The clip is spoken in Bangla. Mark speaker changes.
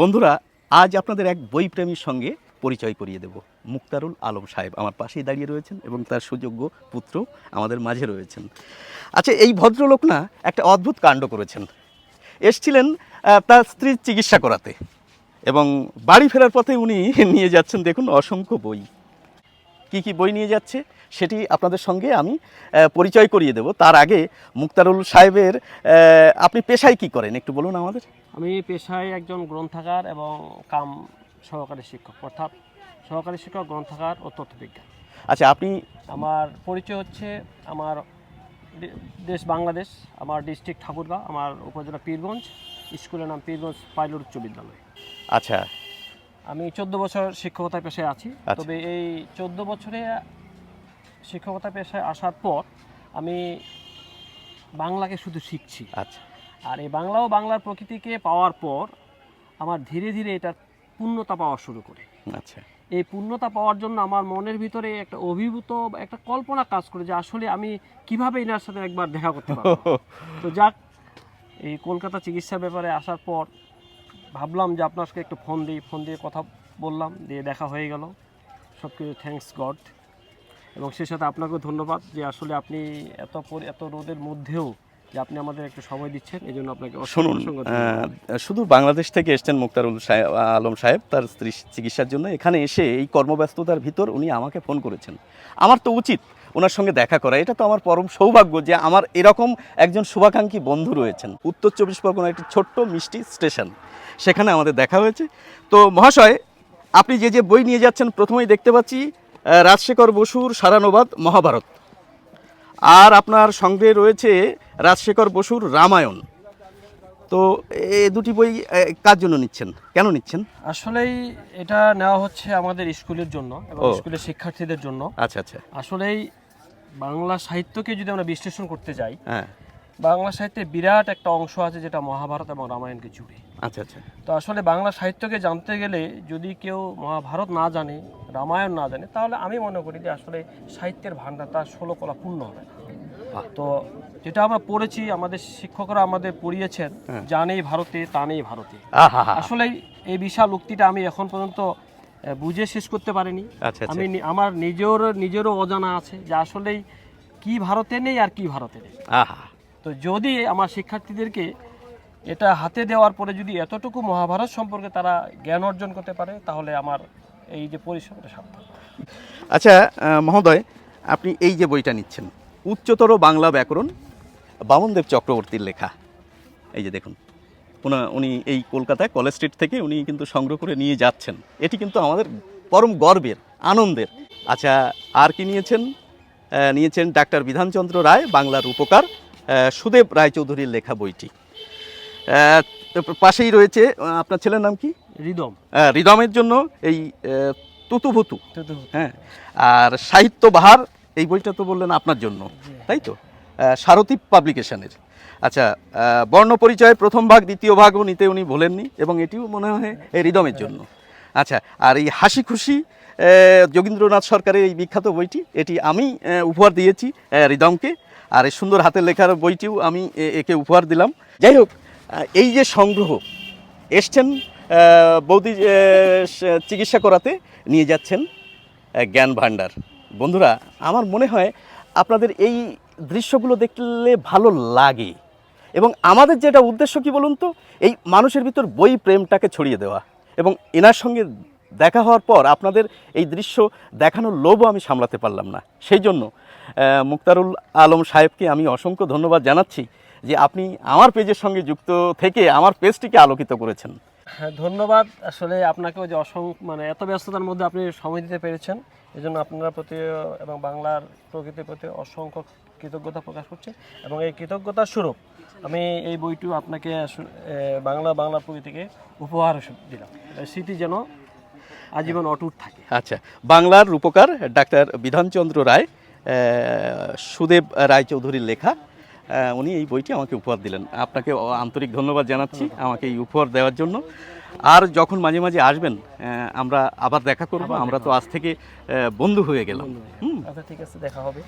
Speaker 1: বন্ধুরা, আজ আপনাদের এক বইপ্রেমীর সঙ্গে পরিচয় করিয়ে দেব। মুক্তারুল আলম সাহেব আমার পাশেই দাঁড়িয়ে রয়েছেন এবং তার সুযোগ্য পুত্র আমাদের মাঝে রয়েছেন। আচ্ছা এই ভদ্রলোক না একটা অদ্ভুত কাণ্ড করেছেন। এসছিলেন তার স্ত্রীর চিকিৎসা করাতে এবং বাড়ি ফেরার পথে উনি নিয়ে যাচ্ছেন, দেখুন, অসংখ্য বই। কি কি বই নিয়ে যাচ্ছে সেটি আপনাদের সঙ্গে আমি পরিচয় করিয়ে দেব। তার আগে মুক্তারুল সাহেবের আপনি পেশায় কি করেন? একটু বলুন আমাদের।
Speaker 2: আমি পেশায় একজন গ্রন্থাগার এবং কাম সহকারী শিক্ষক অর্থাৎ সহকারী শিক্ষক গ্রন্থাগার ও তথ্যবিজ্ঞান
Speaker 1: আচ্ছা আপনি
Speaker 2: আমার পরিচয় হচ্ছে আমার দেশ বাংলাদেশ আমার ডিস্ট্রিক্ট ঠাকুরগাঁও আমার উপজেলা পীরগঞ্জ স্কুলের নাম পীরগঞ্জ পাইলট উচ্চ বিদ্যালয়।
Speaker 1: আচ্ছা
Speaker 2: আমি চোদ্দ বছর শিক্ষকতা পেশায় আছি।
Speaker 1: আচ্ছা।
Speaker 2: তবে এই চোদ্দ বছরে শিক্ষকতা পেশায় আসার পর আমি বাংলাকে শুধু শিখছি।
Speaker 1: আচ্ছা।
Speaker 2: আর এই বাংলা ও বাংলার প্রকৃতিকে পাওয়ার পর আমার ধীরে ধীরে এটার পূর্ণতা পাওয়া শুরু করে।
Speaker 1: আচ্ছা।
Speaker 2: এই পূর্ণতা পাওয়ার জন্য আমার মনের ভিতরে একটা অভিভূত বা একটা কল্পনা কাজ করে যে আসলে আমি কীভাবে এনার সাথে একবার দেখা করতে পারব। তো যাক এই কলকাতা চিকিৎসা ব্যাপারে আসার পর ভাবলাম যে আপনাকে একটু ফোন দিই ফোন দিয়ে কথা বললাম, দিয়ে দেখা হয়ে গেল। সব কিছু থ্যাংকস গড এবং সেই সাথে আপনাকেও ধন্যবাদ যে আসলে আপনি এত এত রোদের মধ্যেও যে আপনি আমাদের একটু সময় দিচ্ছেন এই জন্য আপনাকে
Speaker 1: শুনুন শুধু বাংলাদেশ থেকে এসছেন মুক্তারুল সাহেব আলম সাহেব তার স্ত্রী চিকিৎসার জন্য। এখানে এসে এই কর্মব্যস্ততার ভিতর উনি আমাকে ফোন করেছেন। আমার তো উচিত ওনার সঙ্গে দেখা করা। এটা তো আমার পরম সৌভাগ্য যে আমার এরকম একজন শুভাকাঙ্ক্ষী বন্ধু রয়েছেন। উত্তর চব্বিশ পরগনা একটি ছোট্ট মিষ্টি স্টেশন। সেখানে আমাদের দেখা হয়েছে। তো মহাশয় আপনি যে যে বই নিয়ে যাচ্ছেন প্রথমেই দেখতে পাচ্ছি রাজশেখর বসুর সারানুবাদ মহাভারত। আর আপনার সঙ্গে রয়েছে রাজশেখর বসুর রামায়ণ। তো এ দুটি বই কার জন্য নিচ্ছেন? কেন নিচ্ছেন?
Speaker 2: আসলেই এটা নেওয়া হচ্ছে আমাদের স্কুলের জন্য এবং স্কুলের শিক্ষার্থীদের জন্য।
Speaker 1: আচ্ছা আচ্ছা।
Speaker 2: আসলেই বাংলা সাহিত্যকে যদি আমরা বিশ্লেষণ করতে যাই
Speaker 1: হ্যাঁ।
Speaker 2: বাংলা সাহিত্যে বিরাট একটা অংশ আছে যেটা মহাভারত এবং রামায়ণকে জুড়ে।
Speaker 1: আচ্ছা আচ্ছা।
Speaker 2: তো আসলে বাংলা সাহিত্যকে জানতে গেলে যদি কেউ মহাভারত না জানে রামায়ণ না জানে তাহলে আমি মনে করি যে আসলে সাহিত্যের ভাণ্ডার তার ষোলো কলা পূর্ণ হবে না। তো যেটা আমরা পড়েছি আমাদের শিক্ষকরা আমাদের পড়িয়েছেন
Speaker 1: হ্যাঁ।
Speaker 2: জানেই ভারতে তা নেই ভারতে। আসলে এই বিশাল উক্তিটা আমি এখন পর্যন্ত বুঝে শেষ করতে পারিনি।
Speaker 1: আচ্ছা আচ্ছা।
Speaker 2: আমি আমার নিজের নিজেরও অজানা আছে যে আসলেই কি ভারতে নেই আর কি ভারতে নেই। তো যদি আমার শিক্ষার্থীদেরকে এটা হাতে দেওয়ার পরে যদি এতটুকু মহাভারত সম্পর্কে তারা জ্ঞান অর্জন করতে পারে তাহলে আমার এই যে পরিশ্রমটা সার্থক।
Speaker 1: আচ্ছা মহোদয় আপনি এই যে বইটা নিচ্ছেন উচ্চতর বাংলা ব্যাকরণ বামনদেব চক্রবর্তীর লেখা। এই যে দেখুন ওনা উনি এই কলকাতায় কলেজ স্ট্রিট থেকে উনি কিন্তু সংগ্রহ করে নিয়ে যাচ্ছেন। এটি কিন্তু আমাদের পরম গর্বের আনন্দের। আচ্ছা আর কি নিয়েছেন? নিয়েছেন ডাক্তার বিধানচন্দ্র রায় বাংলার উপকার সুদেব রায়চৌধুরীর লেখা বইটি। পাশেই রয়েছে আপনার ছেলের নাম কি?
Speaker 2: রিদম।
Speaker 1: আহ, রিদমের জন্য এই তুতুভুতু। হ্যাঁ আর সাহিত্য বাহার এই বইটা তো বললেন আপনার জন্য তাই তো? সারথী পাবলিকেশনের। আচ্ছা বর্ণ পরিচয় প্রথম ভাগ দ্বিতীয় ভাগও নিতে উনি ভোলেননি এবং এটিও মনে হয় এই রিদমের জন্য। আচ্ছা আর এই হাসি খুশি যোগীন্দ্রনাথ সরকারের এই বিখ্যাত বইটি এটি আমি উপহার দিয়েছি রিদমকে। আর এই সুন্দর হাতের লেখার বইটিও আমি একে উপহার দিলাম। যাই হোক এই যে সংগ্রহ এসছেন বৌদি চিকিৎসা করাতে নিয়ে যাচ্ছেন জ্ঞান ভাণ্ডার। বন্ধুরা, আমার মনে হয় আপনাদের এই দৃশ্যগুলো দেখলে ভালো লাগে। এবং আমাদের যেটা উদ্দেশ্য কি বলুন তো? এই মানুষের ভিতর বই প্রেমটাকে ছড়িয়ে দেওয়া। এবং এনার সঙ্গে দেখা হওয়ার পর আপনাদের এই দৃশ্য দেখানোর লোভও আমি সামলাতে পারলাম না। সেই জন্য মুক্তারুল আলম সাহেবকে আমি অসংখ্য ধন্যবাদ জানাচ্ছি যে আপনি আমার পেজের সঙ্গে যুক্ত থেকে আমার পেজটিকে আলোকিত করেছেন।
Speaker 2: ধন্যবাদ। আসলে আপনাকেও যে অসং মানে এত ব্যস্ততার মধ্যে আপনি সময় দিতে পেরেছেন এই জন্য আপনার প্রতি এবং বাংলার প্রকৃতির প্রতি অসংখ্য কৃতজ্ঞতা প্রকাশ করছি। এবং এই কৃতজ্ঞতার স্বরূপ আমি এই বইটি আপনাকে বাংলা বাংলা প্রকৃতিকে উপহার দিলাম। স্মৃতি যেন আজীবন অটুট থাকে।
Speaker 1: আচ্ছা বাংলার রূপকার ডাক্তার বিধানচন্দ্র রায় সুদেব রায়চৌধুরীর লেখা উনি এই বইটি আমাকে উপহার দিলেন। আপনাকে আন্তরিক ধন্যবাদ জানাচ্ছি আমাকে এই উপহার দেওয়ার জন্য। আর যখন মাঝে মাঝে আসবেন আমরা আবার দেখা করব। আমরা তো আজ থেকে বন্ধু হয়ে গেলাম। হুম।
Speaker 2: আচ্ছা ঠিক আছে দেখা হবে।